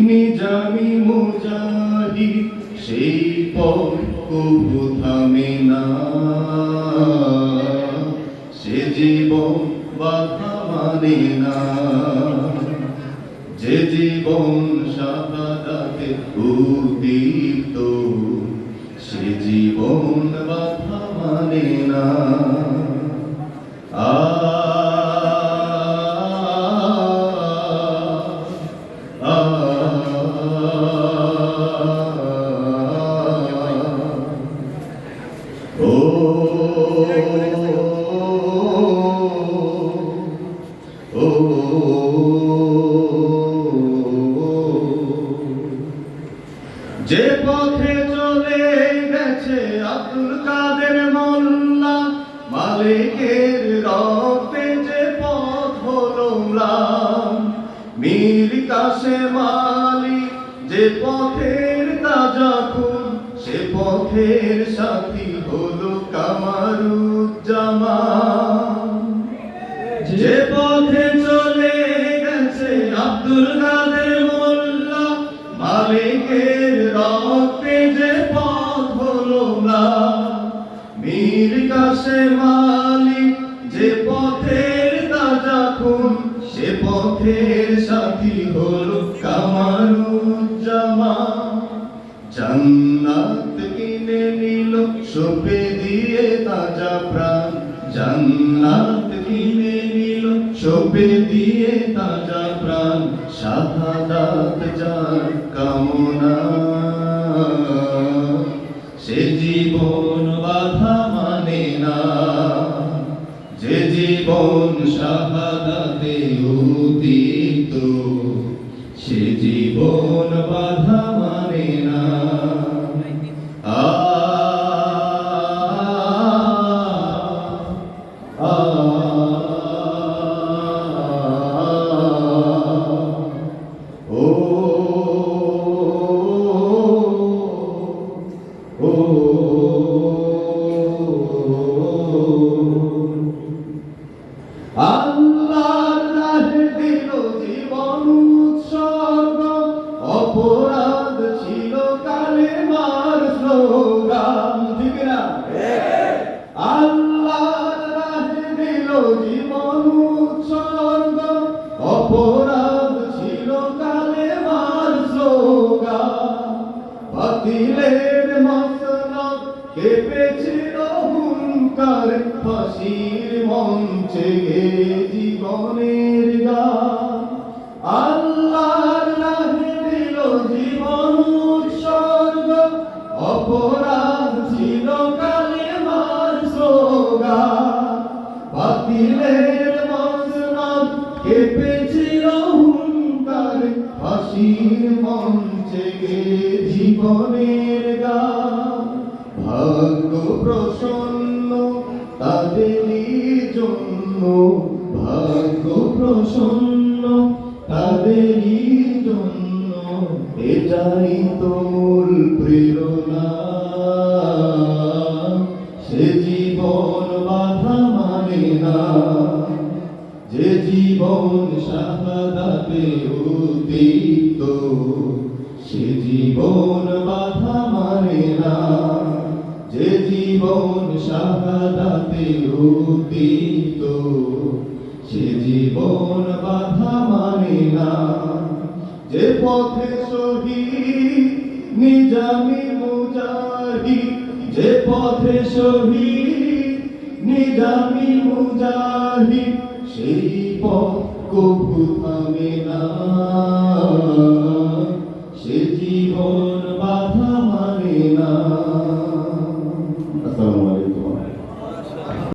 নিজামি মুজাহি সেই পথ কবু থামে না। সে জীবন বাধা মানে না। যে জীবন শাহাদাতে উদিত, সে জীবন বাধা মানে না। ও যে পথে চলে গেছে আব্দুল কাদের মোল্লা মালিকের রক্তে যে পথ হলো মীর কাসে মালিক যে পথের তাজা খুন সে পথের সাথী হলো কাসে মালিক যে পথের তাজা খুন, সে পথের সাথী হলো কামারুজ্জামান জান্নাত কিনে নিল, সোপে দিয়ে তাজা প্রাণ। জান্নাত কিনে নিল, সোপে দিয়ে তাজা প্রাণ। শাহাদাত যার কামনা, সে জীবন বাধা জীবন শাহাদাতে অপরাধ ছিল কালে মার স্লোগান, ঠিক না? আল্লাহর রাহে দিল জীবন উৎসর্গ, অপরাধ ছিল কালে মার স্লোগান। বাতিলের মসনদ কেঁপেছিল হুঙ্কার, ফাঁসির মঞ্চে গে ফাঁসির মঞ্চে গান ভাগ্য প্রসন্ন, তাদেরই জন্য। ভাগ্য প্রসন্ন, তাদেরই জন্য। এটাই তো মূল প্রেরণা জীবন বাধা মানে না। যে জীবন শাহাদাতে উদিত সে জীবন বাধা মানে না। যে পথে শহীদ, নিজামি মুজাহিদ, যে পথে শহীদ, নিজামি মুজাহিদ, সেই পথ কবু থামে না।